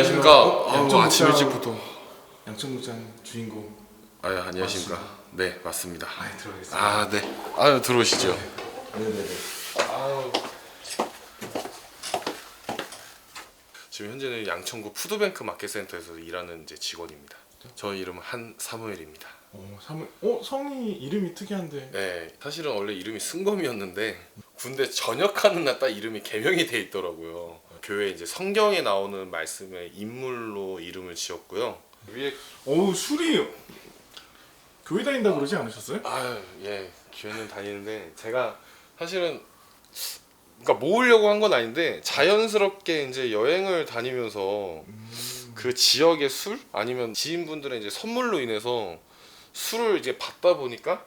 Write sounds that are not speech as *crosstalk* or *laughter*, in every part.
안녕하십니까. 어, 아우, 양천국장. 아침 일찍부터. 양천국장 주인공. 아, 안녕하십니까. 네, 맞습니다. 아, 들어가겠습니다. 아, 네. 아유, 들어오시죠. 네네네. 아유. 지금 현재는 양천구 푸드뱅크 마켓센터에서 일하는 이제 직원입니다. 저 이름은 한 사무엘입니다. 어, 사무. 어, 성이 이름이 특이한데. 네, 사실은 원래 이름이 승범이었는데 군대 전역하는 날 딱 이름이 개명이 돼 있더라고요. 교회 이제 성경에 나오는 말씀의 인물로 이름을 지었고요. 위에 어우, 술이 교회 다닌다 그러지 않으셨어요? 아유 예 교회는 다니는데 제가 사실은 그러니까 모으려고 한 건 아닌데 자연스럽게 이제 여행을 다니면서 그 지역의 술 아니면 지인분들의 이제 선물로 인해서 술을 이제 받다 보니까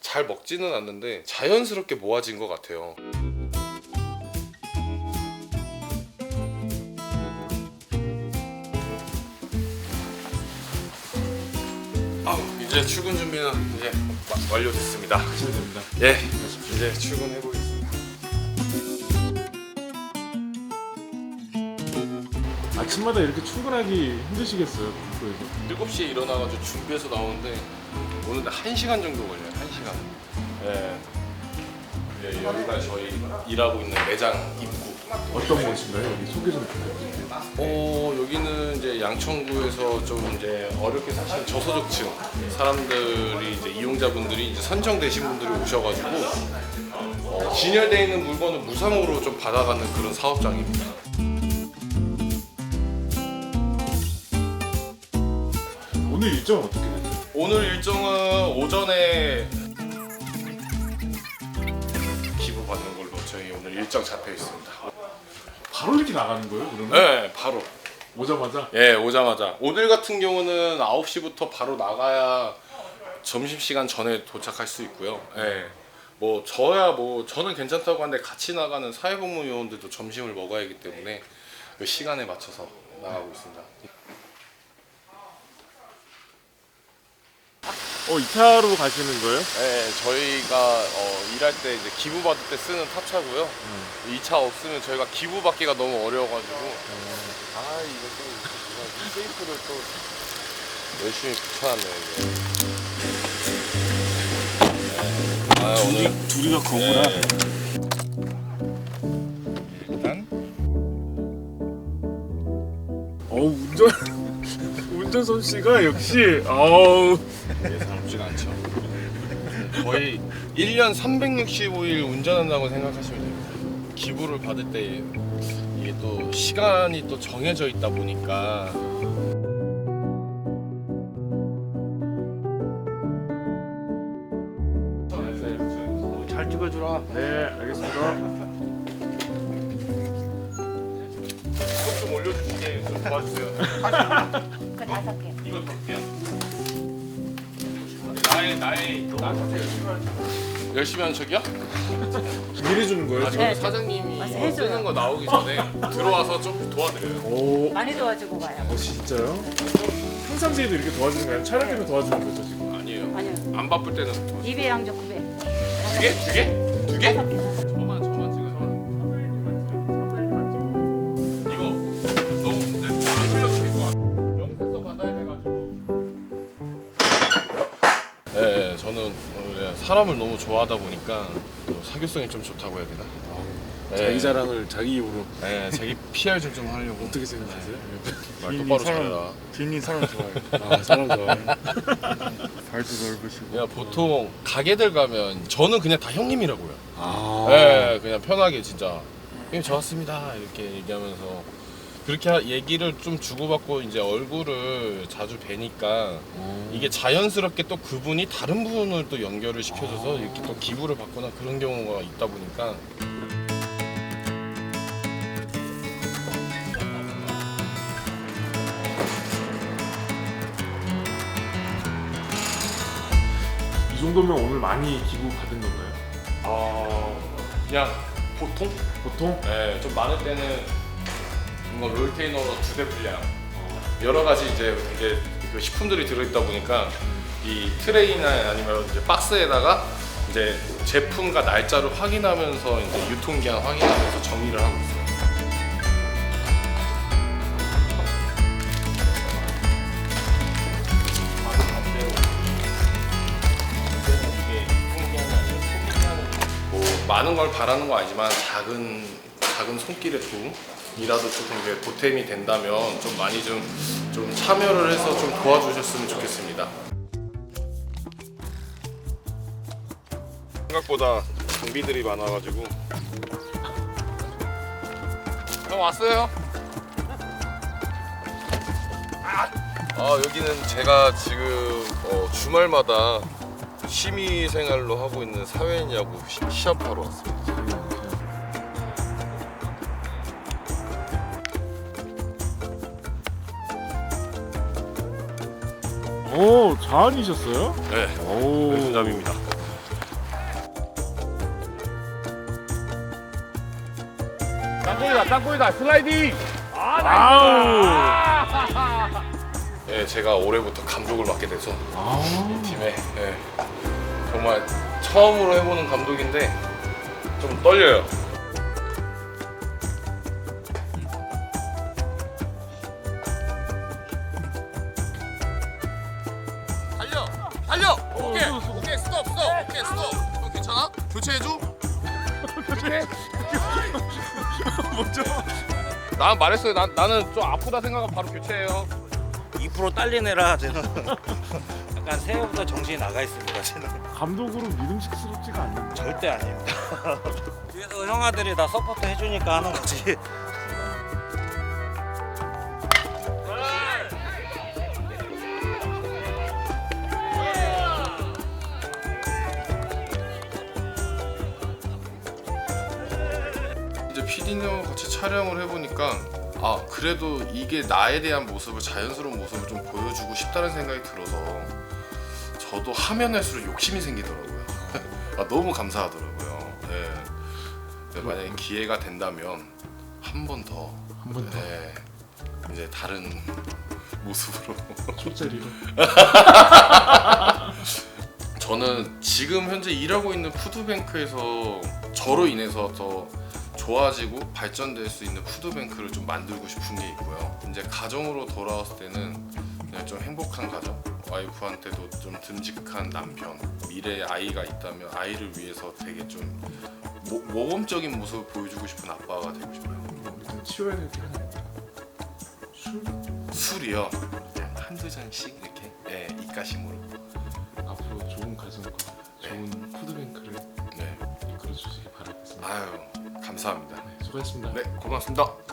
잘 먹지는 않는데 자연스럽게 모아진 것 같아요. 이제 출근 준비는 이제 마- 완료됐습니다. 됩니다. 예, 이제 출근해 보겠습니다. 아침마다 이렇게 출근하기 힘드시겠어요, 북부에서. 7시에 일어나가지고 준비해서 나오는데 오는데 1시간 정도 걸려요. 1시간. 예. 예, 여기가 저희 일하고 있는 매장 입구. 어떤 곳인가요? 여기 소개 좀 부탁드릴게요. 어, 여기는 이제 양천구에서 좀 이제 어렵게 사시는 저소득층 사람들이 이제 이용자분들이 이제 선정되신 분들이 오셔가지고 어, 진열되어 있는 물건을 무상으로 좀 받아가는 그런 사업장입니다. 오늘 일정은 어떻게 되세요? 오늘 일정은 오전에 기부 받는 걸로 저희 오늘 일정 잡혀 있습니다. 바로 이렇게 나가는 거예요, 그러면? 네, 바로. 오자마자? 예, 오자마자. 오늘 같은 경우는 9시부터 바로 나가야 점심 시간 전에 도착할 수 있고요. 예. 뭐 저야 뭐 저는 괜찮다고 하는데 같이 나가는 사회복무 요원들도 점심을 먹어야 하기 때문에 그 시간에 맞춰서 나가고 있습니다. 어, 이차로 가시는 거예요? 네, 저희가 어, 일할 때 이제 기부 받을 때 쓰는 탑차고요. 이차 없으면 저희가 기부 받기가 너무 어려워가지고 아 이거 또 이거 세이프를 또 열심히 붙여놨네요 이게. 네. 아 오늘 둘이가 거구나. 일단 어우, 운전. *laughs* 운전 솜씨가 역시, 어우. 거의 1년 365일 운전한다고 생각하시면 됩니다. 기부를 받을 때 이게 또 시간이 또 정해져 있다 보니까 잘 찍어주라. 네, 알겠습니다. 이것 좀 올려주시게 좀 도와주세요. 그 다섯 개. 나의 나한테 열심히 하는 열심히 하는 척이야? *laughs* 미리 주는 거예요? 아 지금? 저는 사장님이 해줘요. 쓰는 거 나오기 전에 들어와서 좀 도와드려요. 오, 많이 도와주고 가요. 어, 진짜요? 평상시에도 이렇게 도와주는 거예요? 촬영 때문에 도와주는 거죠, 지금? 아니에요. 아니요. 안 바쁠 때는 도와줘요. 입에 양조 9배. 두 개? 두 개? 두 개? 사람을 너무 좋아하다 보니까 또 사교성이 좀 좋다고 해야 되나? 네. 자기 자랑을 자기 입으로 네, 자기 PR 좀 좀 하려고. 어떻게 생각하세요? 말 똑바로 잘해라. 주인님 사람 좋아해요. 아, 사람 좋아해. *laughs* 발도 넓으시고. 그냥 보통 가게들 가면 저는 그냥 다 형님이라고요. 아, 네, 그냥 편하게 진짜 형님 저 왔습니다 이렇게 얘기하면서 그렇게 하- 얘기를 좀 주고받고 이제 얼굴을 자주 뵈니까 이게 자연스럽게 또 그분이 다른 분을 또 연결을 시켜줘서 이렇게 또 기부를 받거나 그런 경우가 있다 보니까 이 정도면 오늘 많이 기부 받은 건가요? 어 그냥 보통 보통? 네, 좀 많을 때는 뭔가 롤테이너로 두 배 분량 여러 가지 이제 되게 그 식품들이 들어있다 보니까 이 트레이나 아니면 이제 박스에다가 이제 제품과 날짜를 확인하면서 이제 유통기한 확인하면서 정리를 하고 있어요. 뭐 많은 걸 바라는 거 아니지만 작은 작은 손길의 도움 이라도 조금 이게 보탬이 된다면 좀 많이 좀, 좀 참여를 해서 좀 도와주셨으면 좋겠습니다. 생각보다 장비들이 많아가지고 형 왔어요? 아 여기는 제가 지금 어, 주말마다 취미 생활로 하고 있는 사회인 야구 시- 시합하러 왔습니다. 오 자한이셨어요? 네, 오. 왼손잡이입니다. 땅콩이다 땅콩이다 슬라이딩. 아우. 네, 제가 올해부터 감독을 맡게 돼서 이 팀에 네, 정말 처음으로 해보는 감독인데 좀 떨려요. 달려. 오케이, 오케이, 스톱, 스톱, 오케이, 스톱. 형 괜찮아? 교체해줘. 교체? *laughs* 뭐죠? 난 말했어요. 난 나는 좀 아프다 생각하면 바로 교체해요. 2% 딸린 애라 저는 약간 새해부터 정신이 나가 있습니다. 저는 감독으로 믿음직스럽지가 않는데. 절대 아닙니다. *laughs* 뒤에서 형 아들이 다 서포트 해주니까 하는 거지. 피디님하고 같이 촬영을 해보니까 아 그래도 이게 나에 대한 모습을 자연스러운 모습을 좀 보여주고 싶다는 생각이 들어서 저도 하면 할수록 욕심이 생기더라고요. *laughs* 아, 너무 감사하더라고요. 네. 네, 만약에 기회가 된다면 한 번 더, 한 번 더. 네, 이제 다른 *laughs* 모습으로 초짜리로. 저는 지금 현재 일하고 있는 푸드뱅크에서 저로 인해서 더 좋아지고 발전될 수 있는 푸드뱅크를 좀 만들고 싶은 게 있고요. 이제 가정으로 돌아왔을 때는 그냥 좀 행복한 가정, 와이프한테도 좀 듬직한 남편, 미래에 아이가 있다면 아이를 위해서 되게 좀 모, 모범적인 모습을 보여주고 싶은 아빠가 되고 싶어요. 일단 치워야 될 게 하나 있다. 술 술이요. 그냥 한두 잔씩 이렇게 예, 입가심으로. 앞으로 좋은 가정과 좋은 푸드뱅크를 네. 이끌어 주시기 바라겠습니다. 아유 감사합니다. 네, 수고하셨습니다. 네 고맙습니다.